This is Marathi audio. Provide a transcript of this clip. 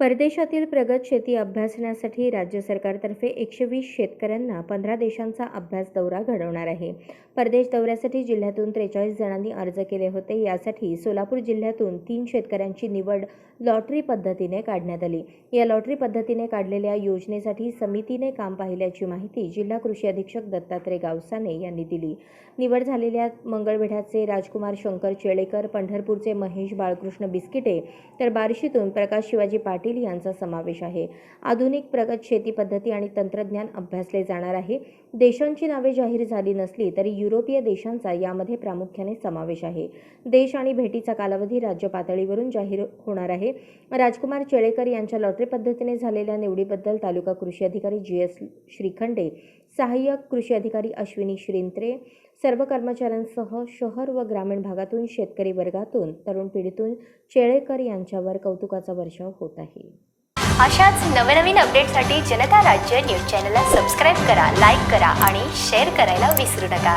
परदेशातील प्रगत शेती अभ्यासण्यासाठी राज्य सरकारतर्फे एकशे वीस शेतकऱ्यांना पंधरा देशांचा अभ्यास दौरा घडवणार आहे. परदेश दौऱ्यासाठी जिल्ह्यातून त्रेचाळीस जणांनी अर्ज केले होते. यासाठी सोलापूर जिल्ह्यातून तीन शेतकऱ्यांची निवड लॉटरी पद्धतीने काढण्यात आली. या लॉटरी पद्धतीने काढलेल्या योजनेसाठी समितीने काम पाहिल्याची माहिती जिल्हा कृषी अधीक्षक दत्तात्रय गावसाने यांनी दिली. निवड झालेल्या मंगळवेढ्याचे राजकुमार शंकर चेळेकर पंढरपूरचे महेश बाळकृष्ण बिस्किटे तर बार्शीतून प्रकाश शिवाजी पाटील यांचा समावेश आहे. आधुनिक प्रगत शेती पद्धती आणि तंत्रज्ञान अभ्यासले जाणार आहे. देशांची नावे जाहीर झाली नसली तरी युरोपीय देशांचा यामध्ये प्रामुख्याने समावेश आहे. देश आणि भेटीचा कालावधी राज्य पातळीवरून जाहीर होणार आहे. राजकुमार चेळेकर यांच्या लॉटरी पद्धतीने झालेल्या निवडीबद्दल तालुका कृषी अधिकारी जी एस श्रीखंडे सहाय्यक कृषी अधिकारी अश्विनी श्रींत्रे सर्व कर्मचाऱ्यांसह शहर व ग्रामीण भागातून शेतकरी वर्गातून तरुण पिढीतून चेळेकर यांच्यावर कौतुकाचा वर्षाव होत आहे. अशाच नवनवीन अपडेटसाठी जनता राज्य न्यूज चॅनलला सबस्क्राईब करा लाईक करा आणि शेअर करायला विसरू नका.